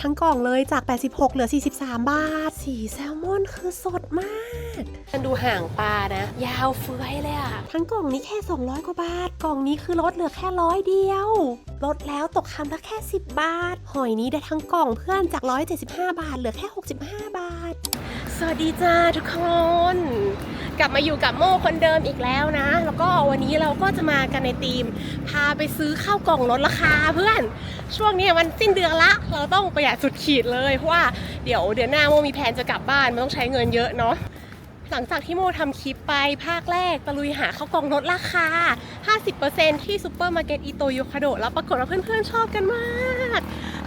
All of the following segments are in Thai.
ทั้งกล่องเลยจาก 86 เหลือ 43 บาท สีแซลมอนคือสดมากมันดูห่างปลานะ ยาวเฟื้อยเลยอะทั้งกล่องนี้แค่ 200 กว่าบาท กล่องนี้คือลดเหลือแค่ร้อยเดียว ลดแล้วตกคำละแค่ 10 บาท หอยนี้ได้ทั้งกล่องเพื่อนจาก 175 บาท เหลือแค่ 65 บาท สวัสดีจ้าทุกคน กลับมาอยู่กับโม่คนเดิมอีกแล้วนะ แล้วก็วันนี้เราก็จะมากันในทีม พาไปซื้อข้าวกล่องลดราคาเพื่อน ช่วงนี้มันสิ้นเดือนละ เราต้องประหยัดสุดขีดเลยเพราะว่าเดี๋ยวเดือนหน้าโมมีแผนจะกลับบ้านมันต้องใช้เงินเยอะเนาะหลังจากที่โมทำคลิปไปภาคแรกตะลุยหาข้าวกล่องลดราคา 50%ที่ซูเปอร์มาร์เก็ตอิโตโยคาโดแล้วปรากฏว่าเพื่อนๆชอบกันมาก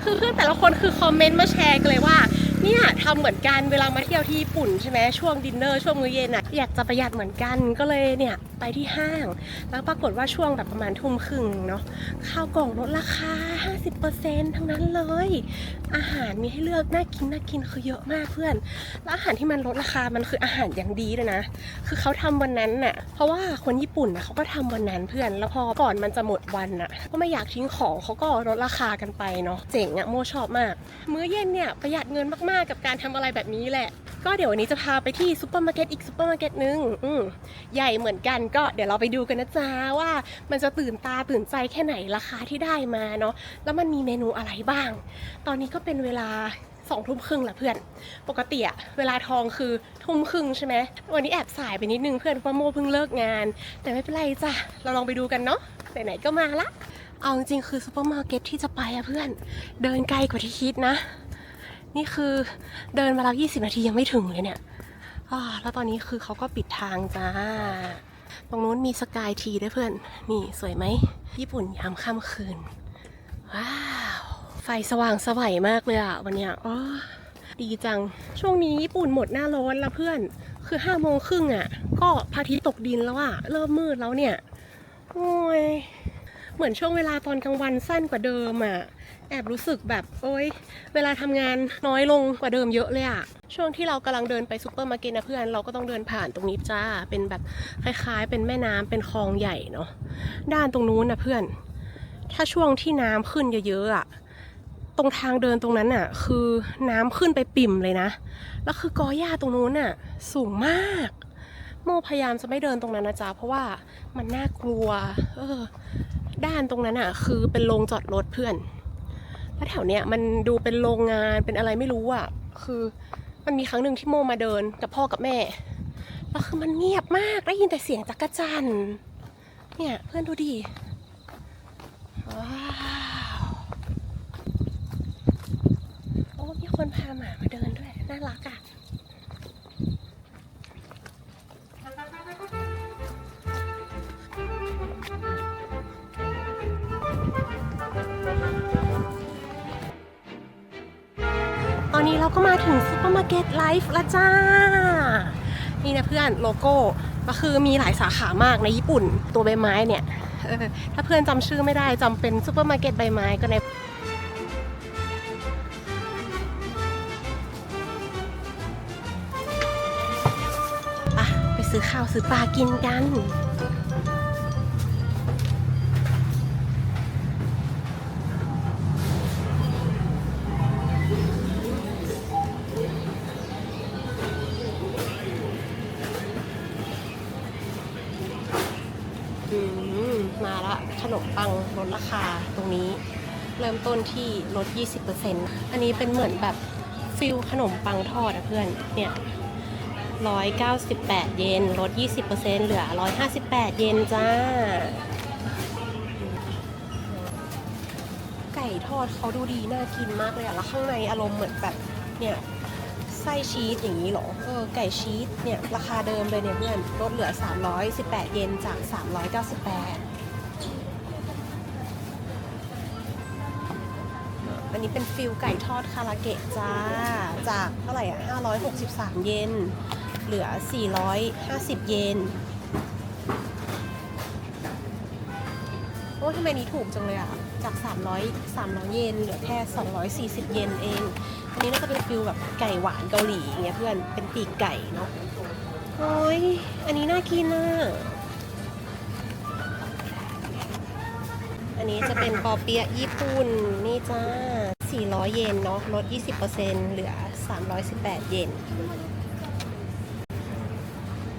คือเพื่อนแต่ละคนคือคอมเมนต์มาแชร์กันเลยว่าเนี่ยทำเหมือนกันเวลามาเที่ยวที่ญี่ปุ่นใช่ไหมช่วงดินเนอร์ช่วงมื้อเย็นอะ อยากจะประหยัดเหมือนกันก็เลยเนี่ยไปที่ห้าง แล้วปรากฏว่าช่วงแบบประมาณทุ่มครึ่งเนาะข้าวกล่องลดราคา 50%ทั้งนั้นเลย อาหารมีให้เลือกน่ากินน่ากินคือเยอะมากเพื่อนแล้วอาหารที่มันลดราคามันคืออาหารอย่างดีเลยนะ คือเขาทำวันนั้นน่ะเพราะว่าคนญี่ปุ่นนะเขาก็ทำวันนั้นเพื่อนแล้วพอก่อนมันจะหมดวันน่ะก็ไม่อยากทิ้งของเขาก็ลดราคากันไปเนาะเจ๋งอะโมชอบมาก มื้อเย็นเนี่ยประหยัดเงินมากๆ กับการทำอะไรแบบนี้แหละ ก็เดี๋ยววันนี้จะพาไปที่ซูเปอร์มาร์เก็ตอีกซูเปอร์มาร์เก็ตนึงอืใหญ่เหมือนกันก็เดี๋ยวเราไปดูกันนะจ๊ะว่ามันจะตื่นตาตื่นใจแค่ไหนราคาที่ได้มาเนาะแล้วมันมีเมนูอะไรบ้าง ตอนนี้ก็เป็นเวลาสองทุ่มครึ่งละเพื่อน ปกติอะเวลาทองคือทุ่มครึ่งใช่ไหมวันนี้แอบสายไปนิดนึงเพื่อนเพราะโมเพิ่งเลิกงาน แต่ไม่เป็นไรจ้ะเราลองไปดูกันเนาะไหนๆก็มาละเอาจริงๆคือซูเปอร์มาร์เก็ตที่จะไปอะเพื่อน เดินไกลกว่าที่คิดนะ นี่คือเดินมาแล้ว 20 นาทียังไม่ถึงเลยเนี่ย แล้วตอนนี้คือเขาก็ปิดทางจ้า ตรงนู้นมีสกายทีด้วยเพื่อน นี่สวยไหม ญี่ปุ่นยามค่ำคืน ว้าว ไฟสว่างสวัยมากเลยอะวันเนี้ยอ๋อดีจัง ช่วงนี้ญี่ปุ่นหมดหน้าร้อนแล้วเพื่อน คือห้าโมงครึ่งอะก็พระอาทิตย์ตกดินแล้วอะเริ่มมืดแล้วเนี่ย โอ้ย เหมือนช่วงเวลาตอนกลางวันสั้นกว่าเดิมอะ แอบรู้สึกแบบโอ๊ยเวลาทำงานน้อยลงกว่าเดิมเยอะเลยอะช่วงที่เรากำลังเดินไปซูเปอร์มาร์เก็ตนะเพื่อนเราก็ต้องเดินผ่านตรงนี้จ้าเป็นแบบคล้ายๆ เป็นแม่น้ำเป็นคลองใหญ่เนาะด้านตรงนู้นนะเพื่อน ถ้าช่วงที่น้ำขึ้นเยอะๆอะตรงทางเดินตรงนั้นอะคือน้ำขึ้นไปปิ่มเลยนะ แล้วคือกอหญ้าตรงนู้นอะสูงมาก โมพยายามจะไม่เดินตรงนั้นนะจ๊ะเพราะว่ามันน่ากลัว เออ ด้านตรงนั้นอะคือเป็นโรงจอดรถเพื่อน แล้วแถวเนี้ยมันดูเป็นโรงงานเป็นอะไรไม่รู้อะคือมันมีครั้งหนึ่งที่โมมาเดินกับพ่อกับแม่ แล้วคือมันเงียบมากได้ยินแต่เสียงจักรจันทร์เนี่ยเพื่อนดูดิว้าวโอ้มีคนพาหมามาเดินด้วย น่ารักอะ เราก็มาถึงซูเปอร์มาร์เก็ตไลฟ์ล้วจ้า นี่นะเพื่อนโลโก้ก็คือมีหลายสาขามากในญี่ปุ่น ตัวใบไม้เนี่ยถ้าเพื่อนจำชื่อไม่ได้จำเป็นซูเปอร์มาร์เก็ตใบไม้ก็ในไปซื้อข้าวซื้อปลากินกัน มาละขนมปังลดราคาตรงนี้ เริ่มต้นที่ลด 20%อันนี้เป็นเหมือนแบบฟิลขนมปังทอดอะเพื่อน เนี่ย198 เยนลด 20%เหลือ 158 เยนจ้า ไก่ทอดเขาดูดีน่ากินมากเลยอะแล้วข้างในอารมณ์เหมือนแบบเนี่ย ไส้ชีสอย่างนี้เหรอเออไก่ชีสเนี่ย ราคาเดิมเลยเนี่ยเพื่อนลดเหลือ 318 เยนจาก 398 อันนี้เป็นฟิลไก่ทอดคาราเกะจ้า จากเท่าไหร่อะ 563 เยนเหลือ 450 เยนโอ้ทำไมนี้ถูกจังเลยอะ จาก 300 300 เยนเหลือแค่ 240 เยนเอง อันนี้น่าจะเป็นฟิลแบบไก่หวานเกาหลีอย่างเงี้ยเพื่อน เป็นปีกไก่เนาะ โอ้ย อันนี้น่ากินอะ อันนี้จะเป็นปอเปี๊ยะญี่ปุ่นนี่จ้า 400 เยนเนาะ ลด 20%เหลือ 318 เยน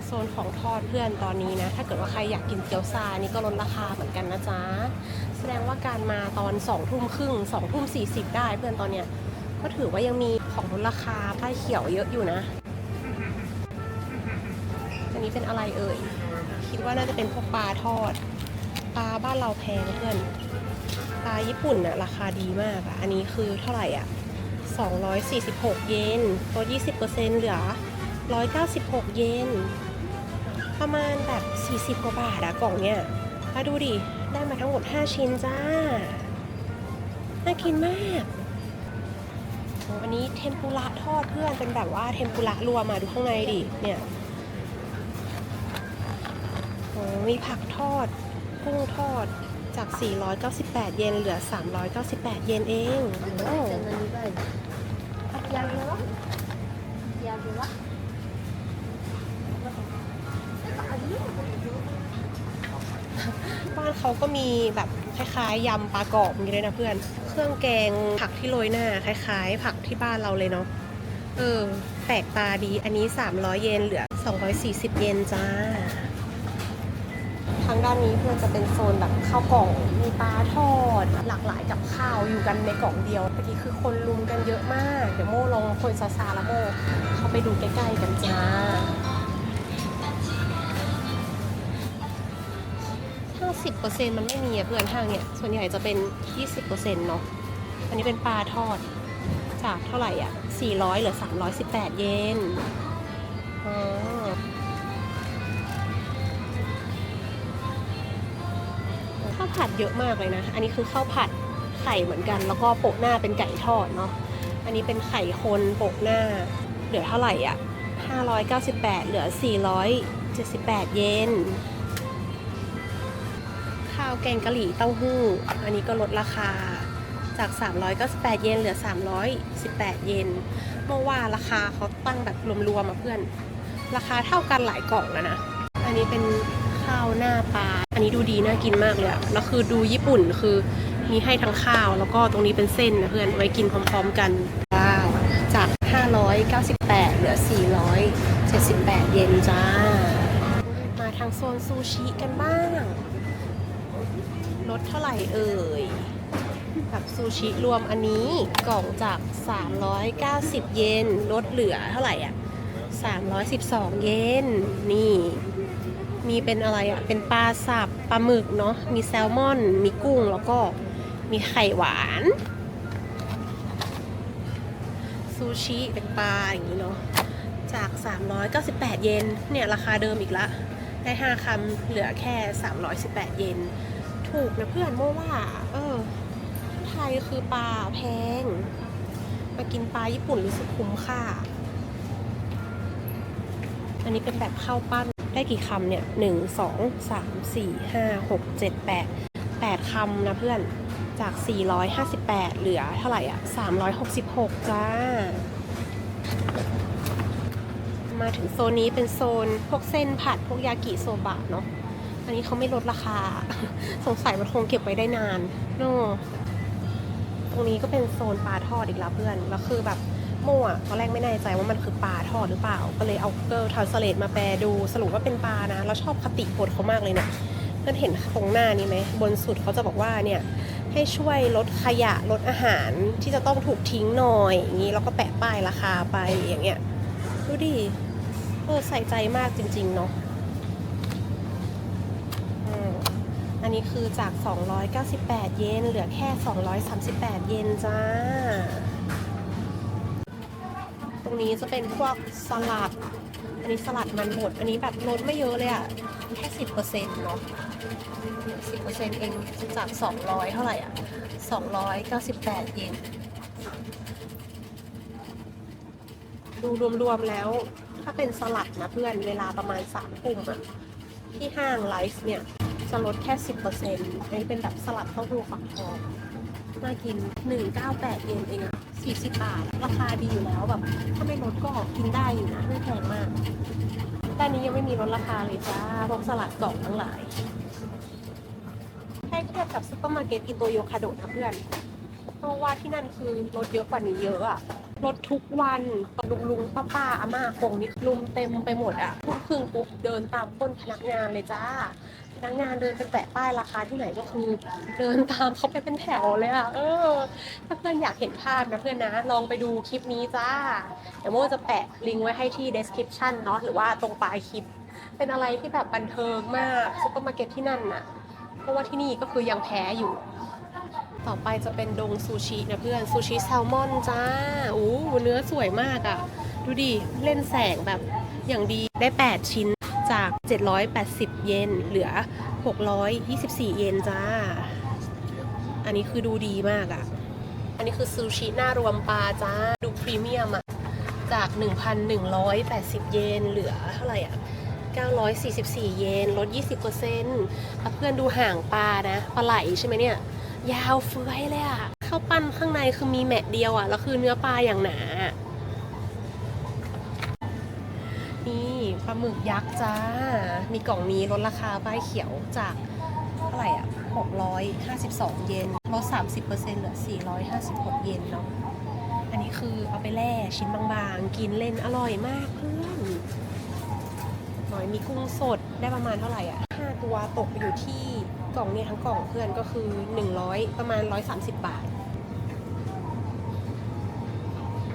โซนของทอดเพื่อนตอนนี้นะ ถ้าเกิดว่าใครอยากกินเกี๊ยวซานี่ก็ลดราคาเหมือนกันนะจ๊ะ แสดงว่าการมาตอน2ทุ่มครึ่ง2ทุ่ม40ได้เพื่อนตอนเนี้ย ก็ถือว่ายังมีของลดราคาป้าเขียวเยอะอยู่นะ อันนี้เป็นอะไรเอ่ย คิดว่าน่าจะเป็นพวกปลาทอด ปลาบ้านเราแพงเพื่อน ปลาญี่ปุ่นอะราคาดีมากอะอันนี้คือเท่าไหร่อะ246 เยนลด20%เหลือ 196 เยน ประมาณแบบ 40 กว่าบาทอะกล่องเนี้ยมาดูดิ ได้มาทั้งหมด 5 ชิ้นจ้า น่ากินมาก อ้อันนี้เทมปุระทอดเพื่อนเป็นแบบว่าเทมปุระรวมมาดูข้างในดิเนี่ยโอ้มีผักทอดกุ้งทอดจาก 498 เยนเหลือ 398 เยนเองโอ้ยาเรือวะยาเรือวะบ้านเขาก็มีแบบ คล้ายๆยำปลากรอบอย่างนี้เลยนะเพื่อน เครื่องแกงผักที่โรยหน้า คล้ายๆ ผักที่บ้านเราเลยเนาะเออแปลกตาดีอันนี้ 300 เยนเหลือ 240 เยนจ้า ทางด้านนี้เพื่อนจะเป็นโซนแบบข้าวกล่องมีปลาทอด หลากหลายกับข้าวอยู่กันในกล่องเดียวเมื่อกี้คือคนลุมกันเยอะมาก เดี๋ยวโม่ลองคนซาซาล้วโม่เข้าไปดูใกล้ๆกันจ้า 50%มันไม่มีอะเพื่อนห้างเนี่ยส่วนใหญ่จะเป็น 20%เนาะอันนี้เป็นปลาทอด จากเท่าไหร่อะ 400เหลือ 318 เยนอ๋อข้าวผัดเยอะมากเลยนะ อันนี้คือข้าวผัดไข่เหมือนกัน แล้วก็โปะหน้าเป็นไก่ทอดเนาะ อันนี้เป็นไข่คนโปะหน้า เหลือเท่าไหร่อะ 598 เหลือ 478 เยนาวแกงกะหรี่เต้าหู้ อันนี้ก็ลดราคาจาก 398 เยนเหลือ 318 เยนเมื่อว่าราคาเขาตั้งแบบรวมๆมาเพื่อน ราคาเท่ากันหลายกล่องแล้วนะ อันนี้เป็นข้าวหน้าปลา อันนี้ดูดีน่ากินมากเลยอะแล้วคือดูญี่ปุ่นคือมีให้ทั้งข้าวแล้วก็ตรงนี้เป็นเส้นนะเพื่อนไว้กินพร้อมๆกัน ว้าว จาก 598 เหลือ 478 เยนจ้า มาทางโซนซูชิกันบ้าง ลดเท่าไหร่เอ่ยแบบซูชิรวมอันนี้กล่องจาก 390 เยนลดเหลือเท่าไหร่อะ 312 เยนนี่ มีเป็นอะไรอะ เป็นปลาสับปลาหมึกเนาะมีแซลมอน มีกุ้งแล้วก็มีไข่หวานซูชิเป็นปลาอย่างนี้เนาะจาก 398 เยนเนี่ย ราคาเดิมอีกละ ได้ 5คำเหลือแค่ 318 เยน ถูกนะเพื่อนโม่ว่า เออ ไทยคือปลาแพง มากินปลาญี่ปุ่นรู้สึกคุ้มค่า อันนี้เป็นแบบข้าวปั้นได้กี่คำเนี่ยหนึ่งสองสามสี่ห้าหกเจ็ดแปดแปดคำนะเพื่อนจาก 458 เหลือเท่าไหร่อะ 366 จ้า มาถึงโซนนี้เป็นโซนพวกเส้นผัดพวกยากิโซบะเนาะ อันนี้เขาไม่ลดราคา สงสัยมันคงเก็บไว้ได้นานโน่ตรงนี้ก็เป็นโซนปลาทอดอีกแล้วเพื่อน แล้วคือแบบโม่อะตอนแรกไม่แน่ใจว่ามันคือปลาทอดหรือเปล่า ก็เลยเอา Google Translate มาแปลดูสรุปว่าเป็นปลานะ เราชอบคติบทเขามากเลยเนี่ยเพื่อนเห็นตรงหน้านี้ไหม บนสุดเขาจะบอกว่าเนี่ยให้ช่วยลดขยะลดอาหารที่จะต้องถูกทิ้งหน่อยอย่างนี้แล้วก็แปะป้ายราคาไปอย่างเงี้ยดูดิเออใส่ใจมากจริง ๆ เนาะอืม อันนี้คือจาก 298 เยนเหลือแค่ 238 เยนจ้า ตรงนี้จะเป็นพวกสลัด อันนี้สลัดมันบด อันนี้แบบลดไม่เยอะเลยอะแค่สิบเปอร์เซ็นต์เนาะสิบเปอร์เซ็นต์เองจากสองร้อยเท่าไหร่อะสองร้อยเก้าสิบแปดเยนดูรวมๆแล้ว ถ้าเป็นสลัดนะเพื่อนเวลาประมาณสามทุ่มอะที่ห้างไลฟ์เนี่ย จะลดแค่สิบเปอร์เซ็นต์อันนี้เป็นแบบสลัดเต้าหู้ฝักทองน่ากินหนึ่งเก้าแปดเยนเองอะสี่สิบบาท ราคาดีอยู่แล้วแบบ ถ้าไม่ลดก็กินได้อยู่นะ ไม่แพงมากแต่นนี้ยังไม่มีลดราคาเลยจ้าพวกสลัดกล่องทั้งหลายให้เทียบกับซุปเปอร์มาร์เก็ตอิโตโยคาโดนะเพื่อน เพราะว่าที่นั่นคือรถเยอะกว่านี้เยอะอะรถทุกวันลุงลุงป้าป้าอาม่าคงนี่ลุมเต็มไปหมดอะทุ่มครึ่งปุ๊บเดินตามคนพนักงานเลยจ้า นักงานเดินไปแตะป้ายราคาที่ไหนก็คือ เดินตามเขาไปเป็นแถวเลยอะ เออ ถ้าเพื่อนอยากเห็นภาพนะเพื่อนนะ ลองไปดูคลิปนี้จ้า เดี๋ยวโมจะแปะลิงก์ไว้ให้ที่ description เนาะหรือว่าตรงปลายคลิป เป็นอะไรที่แบบบันเทิงมากซุปเปอร์มาร์เก็ตที่นั่นน่ะ เพราะว่าที่นี่ก็คือยังแพ้อยู่ ต่อไปจะเป็นดงซูชินะเพื่อน ซูชิแซลมอนจ้าอู้เนื้อสวยมากอะ่ะ ดูดิ เล่นแสงแบบอย่างดีได้ 8 ชิ้น จาก 780 เยนเหลือ 624 เยนจ้า อันนี้คือดูดีมากอะ่ะ อันนี้คือซูชิหน้ารวมปลาจ้า ดูพรีเมียมอะ่ะ จาก 1,180 เยนเหลือเท่าไหร่อะ 944 เยนลด 20%ถ้าเพื่อนดูห่างปลานะ ปลาไหลใช่ไหมเนี่ย ยาวเฟื้อยเลยอะข้าวปั้นข้างในคือมีแมะเดียวอะ แล้วคือเนื้อปลาอย่างหนา นี่ปลาหมึกยักษ์จ้า มีกล่องนี้ลดราคาป้ายเขียวจากเท่าไหร่อะ 652 เยนลด 30%เหลือ 456 เยนเนาะ อันนี้คือเอาไปแล่ชิ้นบางๆ กินเล่นอร่อยมากเพื่อนหน่อยมีกุ้งสดได้ประมาณเท่าไหร่อะ 5 ตัวตกไปอยู่ที่กล่องเนี่ยทั้งกล่องเพื่อนก็คือ 100 ประมาณ 130 บาท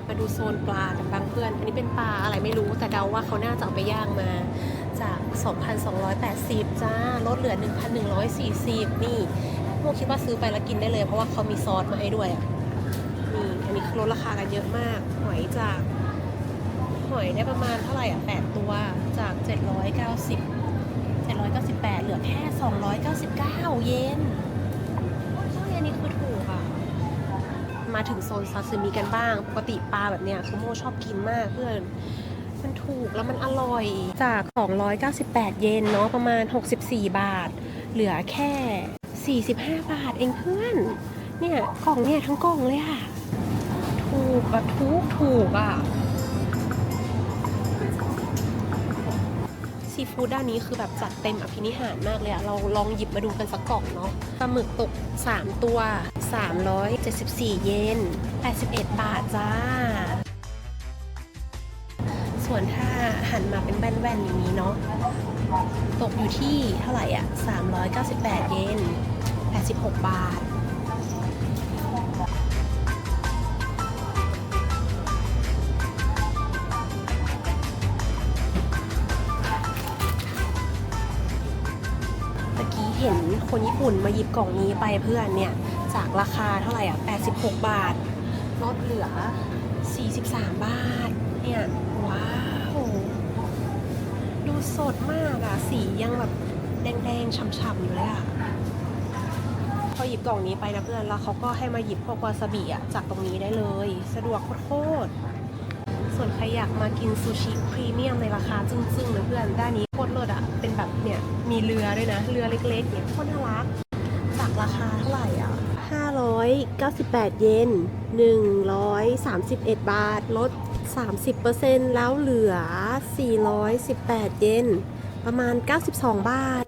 มาดูโซนปลากันบ้างเพื่อน อันนี้เป็นปลาอะไรไม่รู้แต่เดาว่าเขาน่าจะเอาไปย่างมาจาก 2,280 จ้า ลดเหลือ 1,140 นี่พวกคิดว่าซื้อไปแล้วกินได้เลย เพราะว่าเขามีซอสมาให้ด้วยอะนี่อันนี้ลดราคากันเยอะมาก หอยจาก หอยได้ประมาณเท่าไหร่อะ 8 ตัวจาก 790 798 เหลือแค่ 299 เยน มาถึงโซนซาซิมิกันบ้าง ปกติปลาแบบเนี้ยคุโมชอบกินมากเพื่อน มันถูกแล้วมันอร่อย จาก 298 เยนเนาะประมาณ 64 บาท เหลือแค่ 45 บาทเองเพื่อน เนี่ยกล่องเนี่ยทั้งกล่องเลยอะถูกแบบถูกถูกอะ ซีฟู้ดด้านนี้คือแบบจัดเต็มอภินิหารมากเลยอะเราลองหยิบมาดูกันสักกล่องเนาะปลาหมึกตก 3 ตัว 374 เยน81 บาทจ้า ส่วนถ้าหันมาเป็นแว่นๆอย่างนี้เนาะตกอยู่ที่เท่าไหร่อะ398 เยน86 บาท คนญี่ปุ่นมาหยิบกล่องนี้ไปเพื่อนเนี่ย จากราคาเท่าไหร่อะ 86 บาท ลดเหลือ 43 บาท เนี่ย ว้าว ดูสดมากอะ สียังแบบแดงๆฉ่ำๆอยู่เลยอะพอหยิบกล่องนี้ไปนะเพื่อน แล้วเขาก็ให้มาหยิบพวกวาซาบิอะ จากตรงนี้ได้เลย สะดวกโคตรส่วนใครอยากมากินซูชิพรีเมียมในราคาจึ้งๆเลยเพื่อน ด้านนี้โคตรเลิศอะ เนี่ย มีเรือด้วยนะ เรือเล็กๆเนี่ยโคตรน่ารักจากราคาเท่าไหร่อะ598 เยน131 บาท ลด 30%แล้วเหลือ 418 เยนประมาณ 92 บาท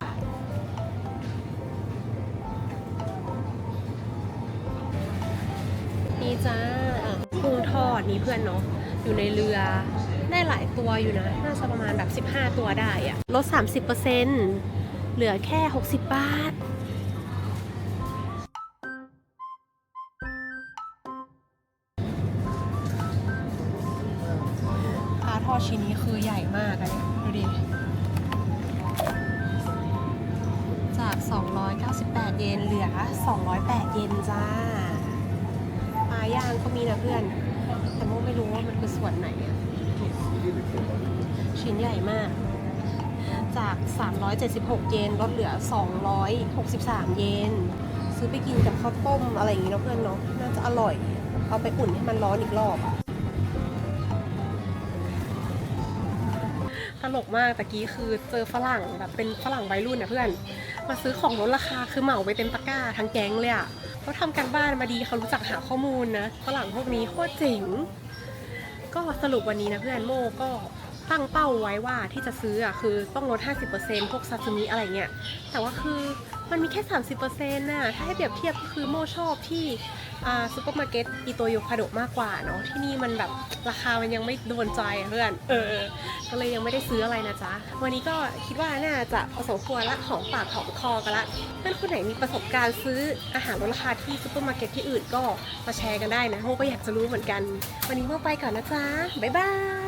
นี่จ้ากุ้งทอดนี่เพื่อนเนาะอยู่ในเรือ ได้หลายตัวอยู่นะ น่าจะประมาณแบบ 15 ตัวได้อะลด 30%เหลือแค่ 60 บาท ชิ้นใหญ่มาก จาก 376 เยนลดเหลือ 263 เยน ซื้อไปกินกับข้าวต้มอะไรอย่างงี้เนาะเพื่อนเนาะ น่าจะอร่อย เอาไปอุ่นให้มันร้อนอีกรอบ ตลกมากตะกี้คือเจอฝรั่งแบบเป็นฝรั่งวัยรุ่นนะเพื่อน มาซื้อของลดราคาคือเหมาไปเต็มตะกร้าทั้งแก๊งเลยอะเขาทำกันบ้านมาดีเขารู้จักหาข้อมูลนะฝรั่งพวกนี้โคตรเจ๋งก็สรุปวันนี้นะเพื่อนโมก็ ตั้งเป้าไว้ว่าที่จะซื้ออะคือต้องลด 50%พวกซาซิมิอะไรเงี้ย แต่ว่าคือมันมีแค่ 30%น่ะ ถ้าให้เปรียบเทียบคือโมชอบที่ซูเปอร์มาร์เก็ตอีโตโยคาโดมากกว่าเนาะ ที่นี่มันแบบราคามันยังไม่โดนใจเพื่อน เออ ก็เลยยังไม่ได้ซื้ออะไรนะจ๊ะ วันนี้ก็คิดว่าน่าจะพอสมควรละหอมปากหอมคอกันละ เพื่อนคนไหนมีประสบการณ์ซื้ออาหารลดราคาที่ซูเปอร์มาร์เก็ตที่อื่นก็มาแชร์กันได้นะโมก็อยากจะรู้เหมือนกัน วันนี้โมไปก่อนนะจ๊ะ บ๊ายบาย